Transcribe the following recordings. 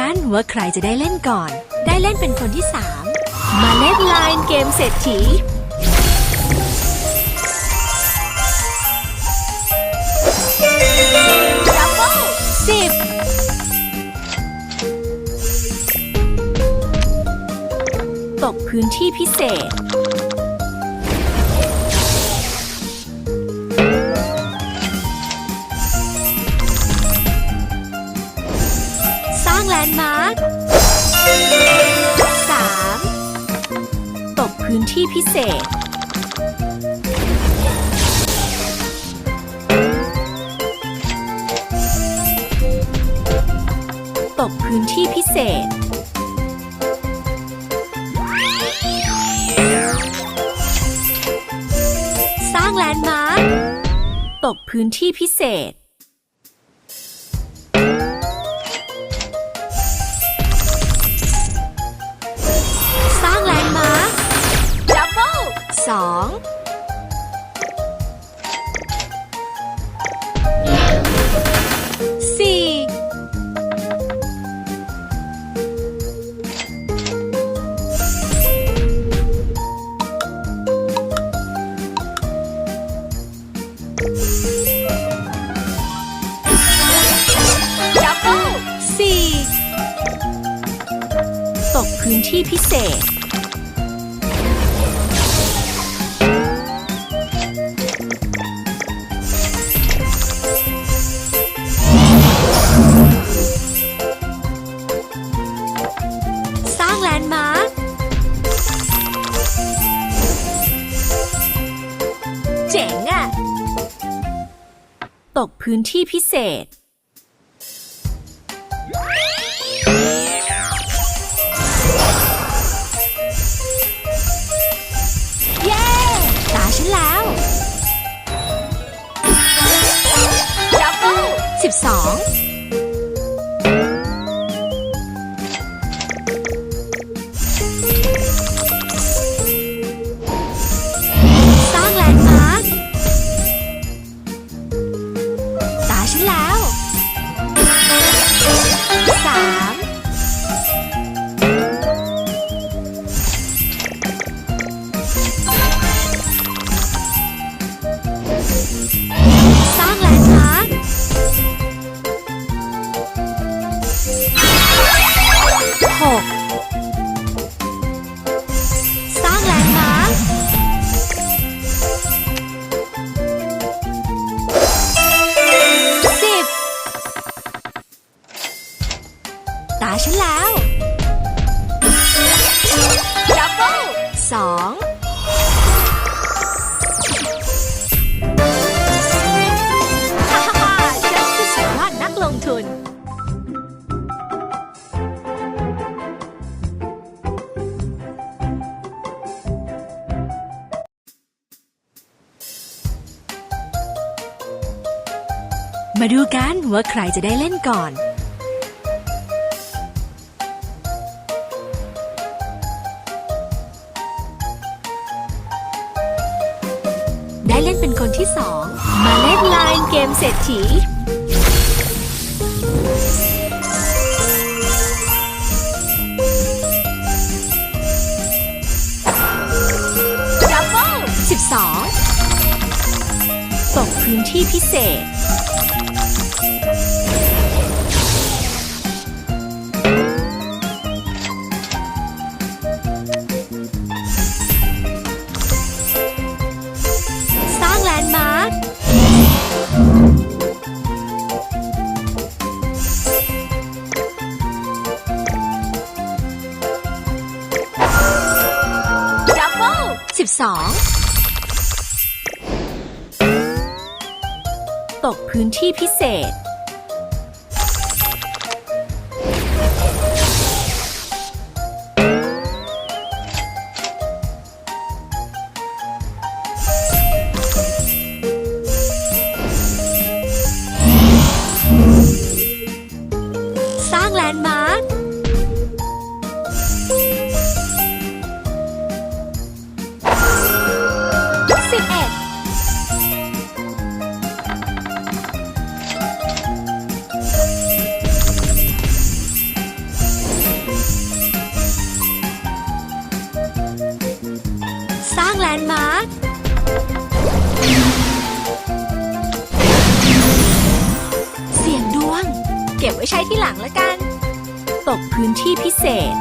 กันว่าใครจะได้เล่นก่อน ได้เล่นเป็นคนที่3มาเล่นไลน์เกมเศรษฐี ดับเบิลสิบตกพื้นที่พิเศษ ตกพื้นที่พิเศษ ตกพื้นที่พิเศษ สร้างแลนด์มาร์คตกพื้นที่พิเศษ ที่พิเศษ สร้างแลนด์มาร์คเจ๋งอะตกพื้นที่พิเศษ 12 ฉันแล้วดับเบิลสองฮ่าฮ่าฮ่าฉันคือสุดยอดนักลงทุน มาดูกันว่าใครจะได้เล่นก่อน ที่ 2 มาเล่นไลน์เกมเศรษฐี ดับเบิลสิบสองตกพื้นที่พิเศษ สองตกพื้นที่พิเศษ พื้นที่พิเศษ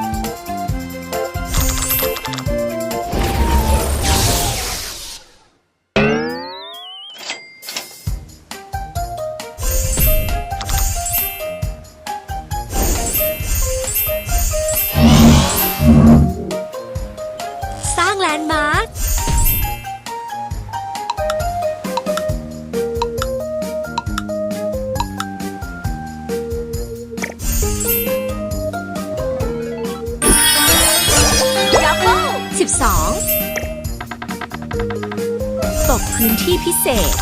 12ตกพื้นที่พิเศษ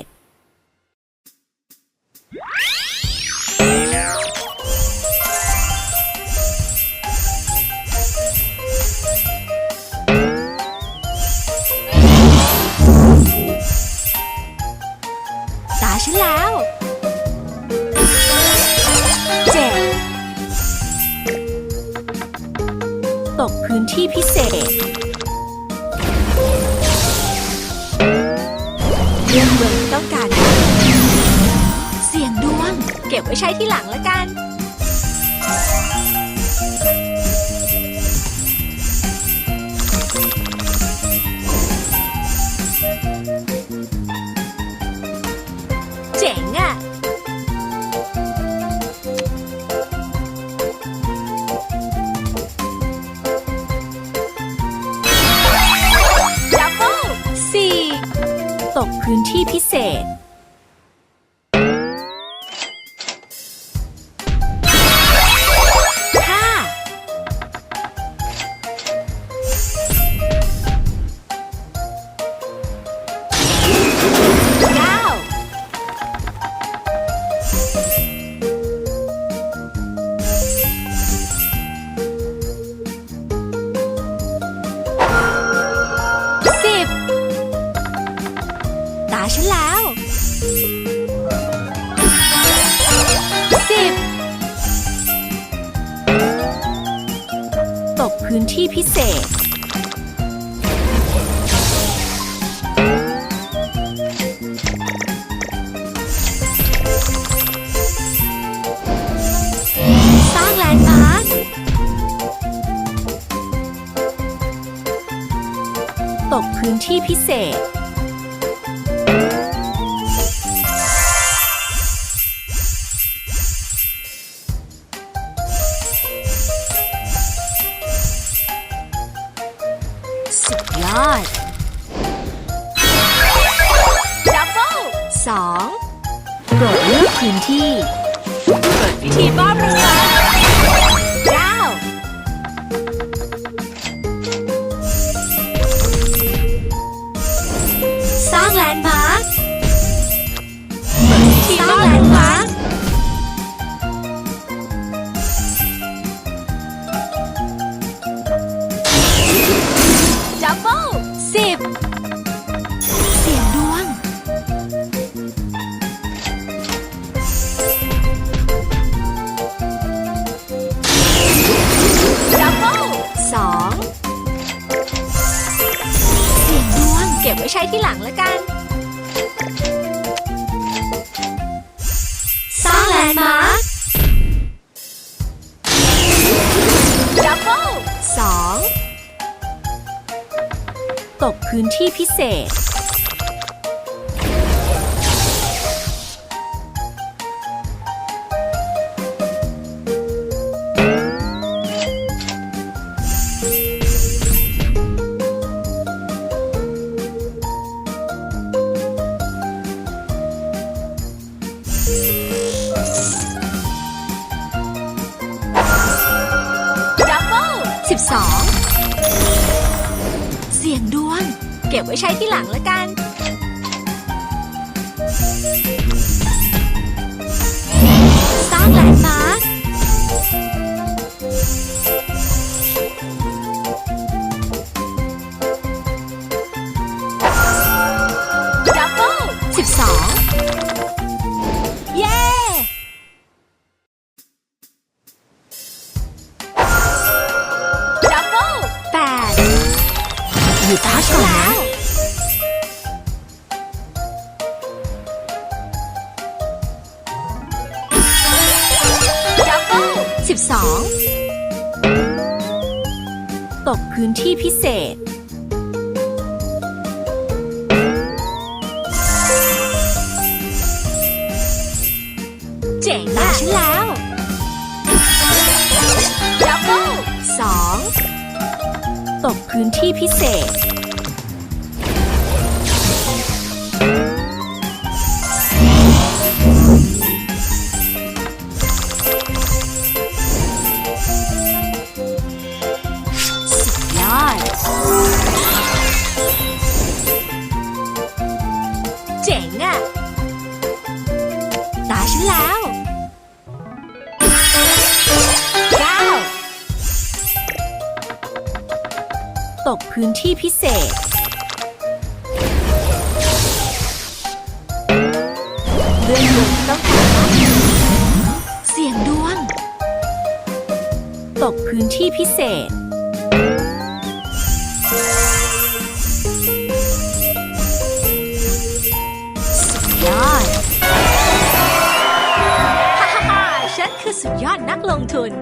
ษ บไว้ใช้ที่หลังละกัน เจ๋งอะจับเบิสี่ตกพื้นที่พิเศษิเศษ สุดยอด ดับเบิลสองโปรดเลือกพื้นที่เปิดพิธีบ้าเรือ ใช้ที่หลังละกัน สร้างแลนด์มาร์คดับเบิลสองตกพื้นที่พิเศษ เก็บไว้ใช้ที่หลังละกัน สร้างแลนด์มาดับเบิลสิอเย้ ดับเบิลแปด หยุดพักก่อนนะ พื้นที่พิเศษ เจ๋งมาฉันแล้วดับเบิลสองตกพื้นที่พิเศษ ตกพื้นที่พิเศษเลื่องนลงต้องการเสียงดวง ตกพื้นที่พิเศษ สุดยอด ฮ่าฮ่าฮ่าฉันคือสุดยอดนักลงทุน